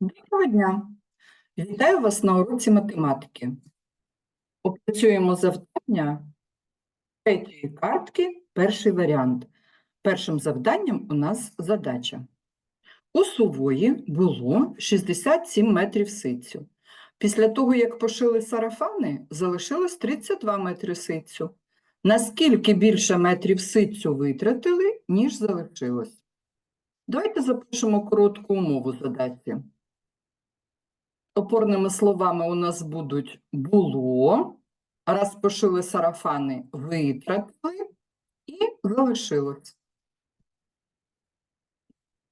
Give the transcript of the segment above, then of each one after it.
Доброго дня! Вітаю вас на уроці математики. Опрацюємо завдання третьої картки, перший варіант. Першим завданням у нас задача. У сувої було 67 метрів ситцю. Після того, як пошили сарафани, залишилось 32 метри ситцю. Наскільки більше метрів ситцю витратили, ніж залишилось? Давайте запишемо коротку умову задачі. Опорними словами у нас будуть було, раз пошили сарафани, витратили і залишилось.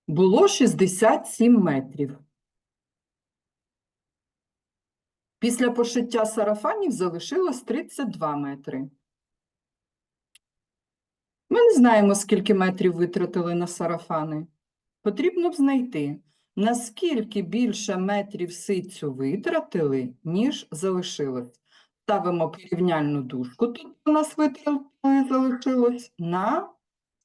Було 67 метрів. Після пошиття сарафанів залишилось 32 метри. Ми не знаємо, скільки метрів витратили на сарафани. Потрібно б знайти, наскільки більше метрів ситцю витратили, ніж залишилось. Ставимо порівняльну дужку, тут у нас витратили залишилось на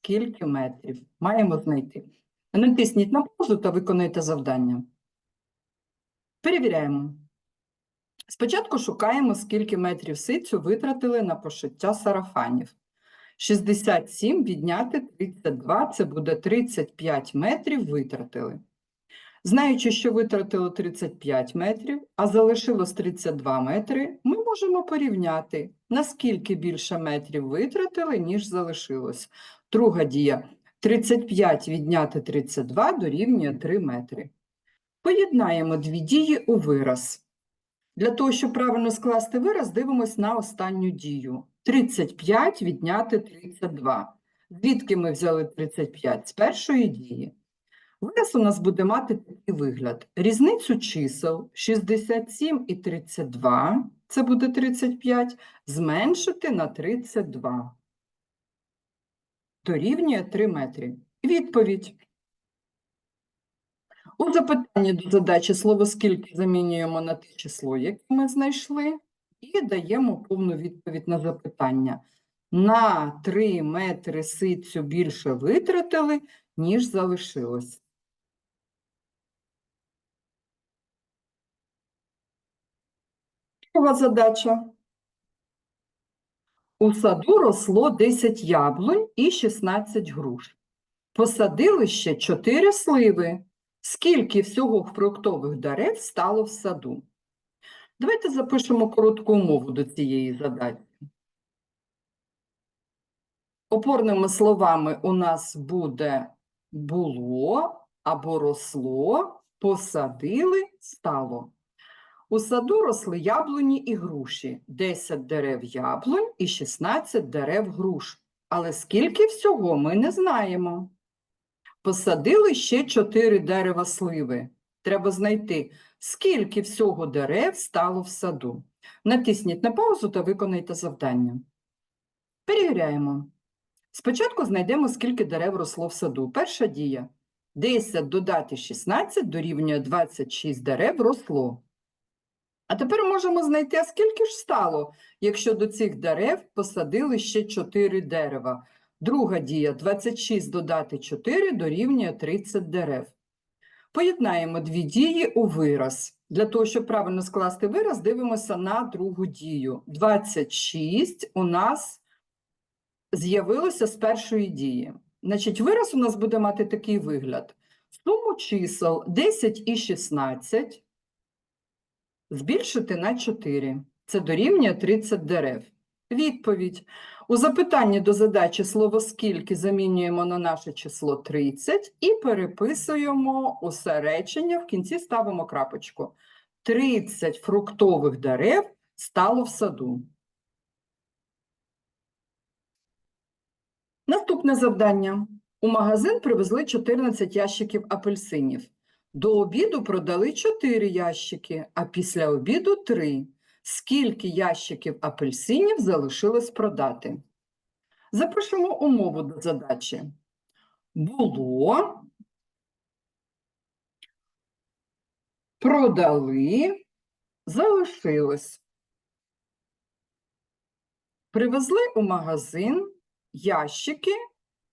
скільки метрів. Маємо знайти. Натисніть на паузу та виконуйте завдання. Перевіряємо. Спочатку шукаємо, скільки метрів ситцю витратили на пошиття сарафанів. 67 відняти 32 – це буде 35 метрів витратили. Знаючи, що витратили 35 метрів, а залишилось 32 метри, ми можемо порівняти, наскільки більше метрів витратили, ніж залишилось. Друга дія. 35 відняти 32 дорівнює 3 метри. Поєднаємо дві дії у вираз. Для того, щоб правильно скласти вираз, дивимось на останню дію. 35 відняти 32. Звідки ми взяли 35? З першої дії. Вираз у нас буде мати такий вигляд. Різницю чисел 67 і 32, це буде 35, зменшити на 32. Дорівнює 3 метри. Відповідь. У запитанні до задачі слово «скільки» замінюємо на те число, яке ми знайшли, і даємо повну відповідь на запитання. На 3 метри ситцю більше витратили, ніж залишилось. Друга задача. У саду росло 10 яблунь і 16 груш. Посадили ще 4 сливи. Скільки всього фруктових дерев стало в саду? Давайте запишемо коротку умову до цієї задачі. Опорними словами у нас буде було або росло, посадили, стало. У саду росли яблуні і груші, 10 дерев яблунь і 16 дерев груш. Але скільки всього ми не знаємо. Посадили ще 4 дерева сливи. Треба знайти, скільки всього дерев стало в саду. Натисніть на паузу та виконайте завдання. Перевіряємо. Спочатку знайдемо, скільки дерев росло в саду. Перша дія. 10 додати 16 дорівнює 26 дерев росло. А тепер можемо знайти, а скільки ж стало, якщо до цих дерев посадили ще 4 дерева. Друга дія – 26 додати 4 дорівнює 30 дерев. Поєднаємо дві дії у вираз. Для того, щоб правильно скласти вираз, дивимося на другу дію. 26 у нас з'явилося з першої дії. Значить, вираз у нас буде мати такий вигляд. Суму чисел 10 і 16 збільшити на 4. Це дорівнює 30 дерев. Відповідь. У запитанні до задачі слово «скільки» замінюємо на наше число 30 і переписуємо усе речення, в кінці ставимо крапочку. 30 фруктових дерев стало в саду. Наступне завдання. У магазин привезли 14 ящиків апельсинів. До обіду продали 4 ящики, а після обіду 3. Скільки ящиків апельсинів залишилось продати? Запишемо умову до задачі. Було, продали, залишилось. Привезли у магазин ящики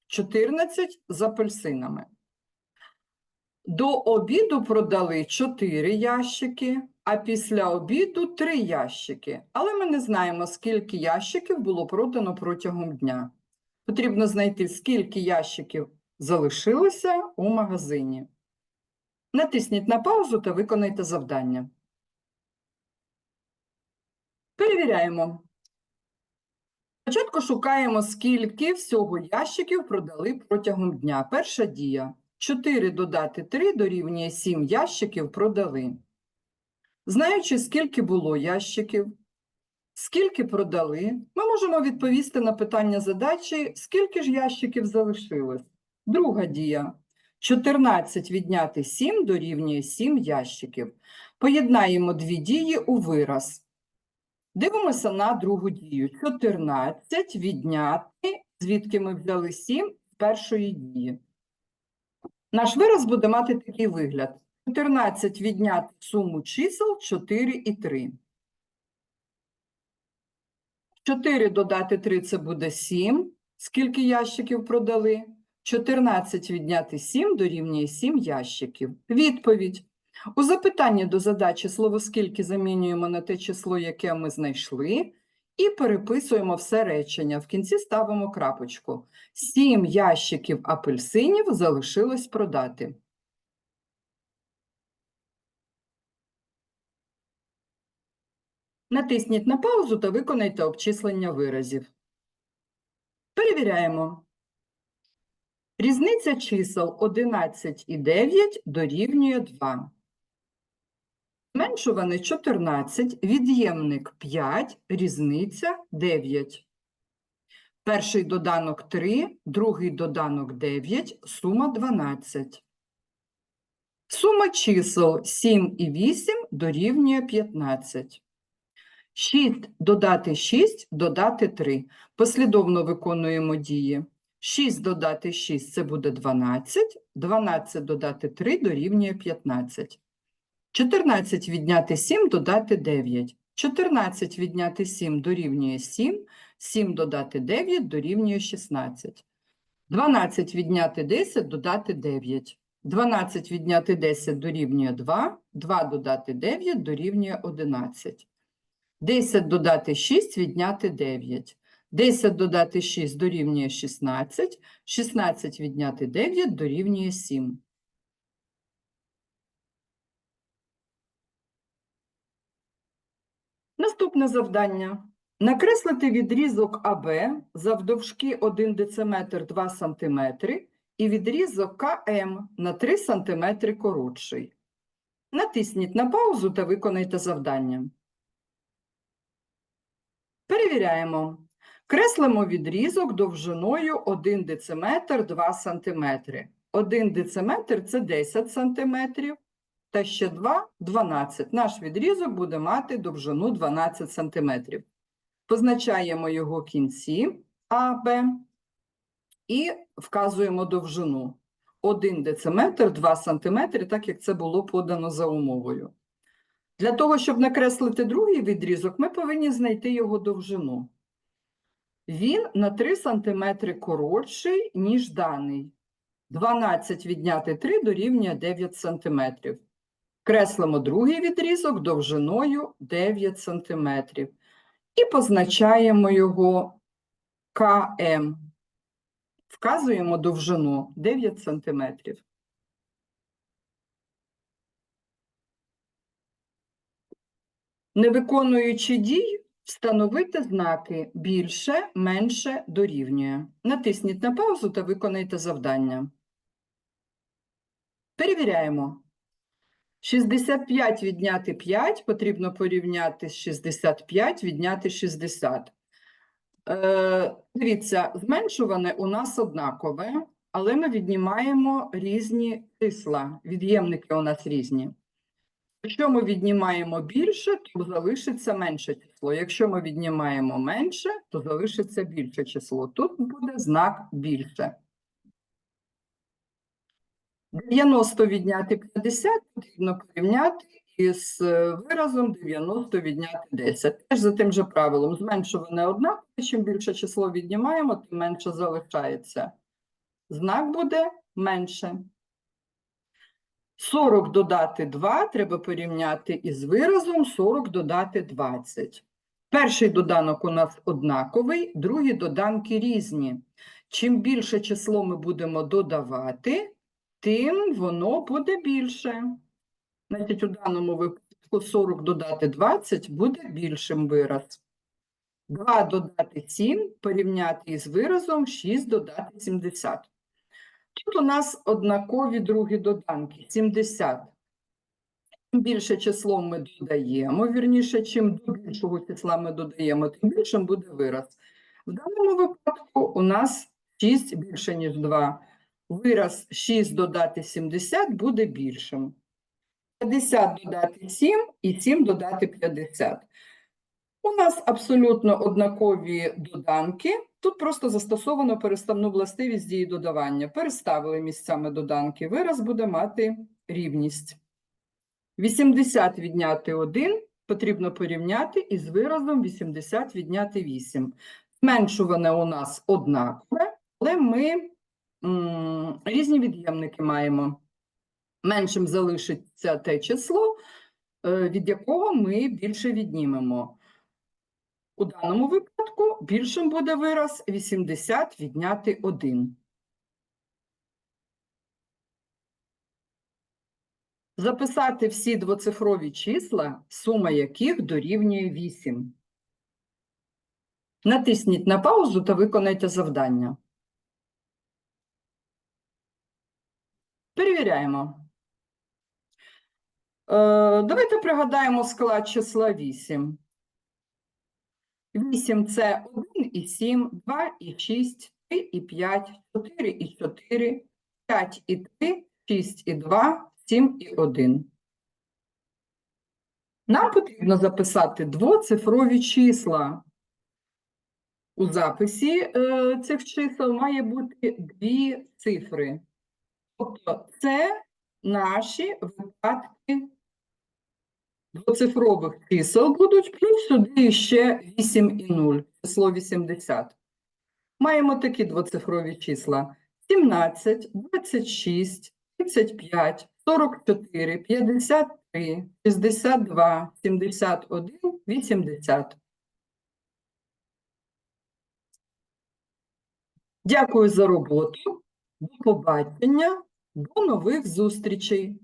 14 з апельсинами. До обіду продали 4 ящики, а після обіду 3 ящики. Але ми не знаємо, скільки ящиків було продано протягом дня. Потрібно знайти, скільки ящиків залишилося у магазині. Натисніть на паузу та виконайте завдання. Перевіряємо. Спочатку шукаємо, скільки всього ящиків продали протягом дня. Перша дія. 4 додати 3 дорівнює 7 ящиків продали. Знаючи, скільки було ящиків, скільки продали, ми можемо відповісти на питання задачі, скільки ж ящиків залишилось. Друга дія. 14 відняти 7 дорівнює 7 ящиків. Поєднаємо дві дії у вираз. Дивимося на другу дію. 14 відняти, звідки ми взяли 7 з першої дії. Наш вираз буде мати такий вигляд. 14 відняти суму чисел 4 і 3. 4 додати 3 – це буде 7. Скільки ящиків продали? 14 відняти 7 дорівнює 7 ящиків. Відповідь. У запитанні до задачі слово «скільки» замінюємо на те число, яке ми знайшли, і переписуємо все речення. В кінці ставимо крапочку. 7 ящиків апельсинів залишилось продати. Натисніть на паузу та виконайте обчислення виразів. Перевіряємо. Різниця чисел 11 і 9 дорівнює 2. Зменшуване 14, від'ємник 5, різниця 9. Перший доданок 3, другий доданок 9, сума 12. Сума чисел 7 і 8 дорівнює 15. 6 додати 6 додати 3. Послідовно виконуємо дії. 6 додати 6 – це буде 12, 12 додати 3 дорівнює 15. 14 відняти 7 додати 9. 14 відняти 7 дорівнює 7, 7 додати 9 дорівнює 16. 12 відняти 10 додати 9. 12 відняти 10 дорівнює 2, 2 додати 9 дорівнює 11. 10 додати 6 відняти 9. 10 додати 6 дорівнює 16, 16 відняти 9 дорівнює 7. Наступне завдання. Накреслити відрізок АБ завдовжки 1 дециметр 2 см і відрізок КМ на 3 см коротший. Натисніть на паузу та виконайте завдання. Перевіряємо. Креслимо відрізок довжиною 1 дециметр 2 см. 1 дециметр – це 10 см, та ще 2 – 12. Наш відрізок буде мати довжину 12 см. Позначаємо його кінці А, Б і вказуємо довжину. 1 дециметр 2 см, так як це було подано за умовою. Для того, щоб накреслити другий відрізок, ми повинні знайти його довжину. Він на 3 см коротший, ніж даний. 12 відняти 3 дорівнює 9 см. Креслимо другий відрізок довжиною 9 см. І позначаємо його КМ. Вказуємо довжину 9 см. Не виконуючи дій, встановити знаки більше, менше дорівнює. Натисніть на паузу та виконайте завдання. Перевіряємо. 65 відняти 5 потрібно порівняти з 65 відняти 60. Е, дивіться, зменшуване у нас однакове, але ми віднімаємо різні числа. Від'ємники у нас різні. Якщо ми віднімаємо більше, то залишиться менше число. Якщо ми віднімаємо менше, то залишиться більше число. Тут буде знак більше. 90 відняти 50 потрібно порівняти із е, виразом 90 відняти 10. Теж за тим же правилом. Зменшуване однакове, чим більше число віднімаємо, тим менше залишається. Знак буде менше. 40 додати 2 треба порівняти із виразом 40 додати 20. Перший доданок у нас однаковий, другі доданки різні. Чим більше число ми будемо додавати, тим воно буде більше. Значить, у даному випадку 40 додати 20 буде більшим вираз. 2 додати 7 порівняти із виразом 6 додати 70. Тут у нас однакові другі доданки 70. Чим більше число ми додаємо, вірніше, чим до більшого числа ми додаємо, тим більшим буде вираз. В даному випадку у нас 6 більше, ніж 2. Вираз 6 додати 70 буде більшим. 50 додати 7 і 7 додати 50. У нас абсолютно однакові доданки. Тут просто застосовано переставну властивість дії додавання. Переставили місцями доданки. Вираз буде мати рівність. 80 відняти 1 потрібно порівняти із виразом 80 відняти 8. Зменшуване у нас однакове, але ми різні від'ємники маємо. Меншим залишиться те число, е, від якого ми більше віднімемо. У даному випадку більшим буде вираз 80 відняти 1. Записати всі двоцифрові числа, сума яких дорівнює 8. Натисніть на паузу та виконайте завдання. Перевіряємо. Е, давайте пригадаємо склад числа 8. 8 – це 1 і 7, 2 і 6, 3 і 5, 4 і 4, 5 і 3, 6 і 2, 7 і 1. Нам потрібно записати двоцифрові числа. У записі е, цих чисел має бути дві цифри. Тобто це наші випадки двоцифрових чисел будуть, плюс сюди ще 8 і 0, число 80. Маємо такі двоцифрові числа: 17, 26, 35, 44, 53, 62, 71, 80. Дякую за роботу. До побачення. До нових зустрічей.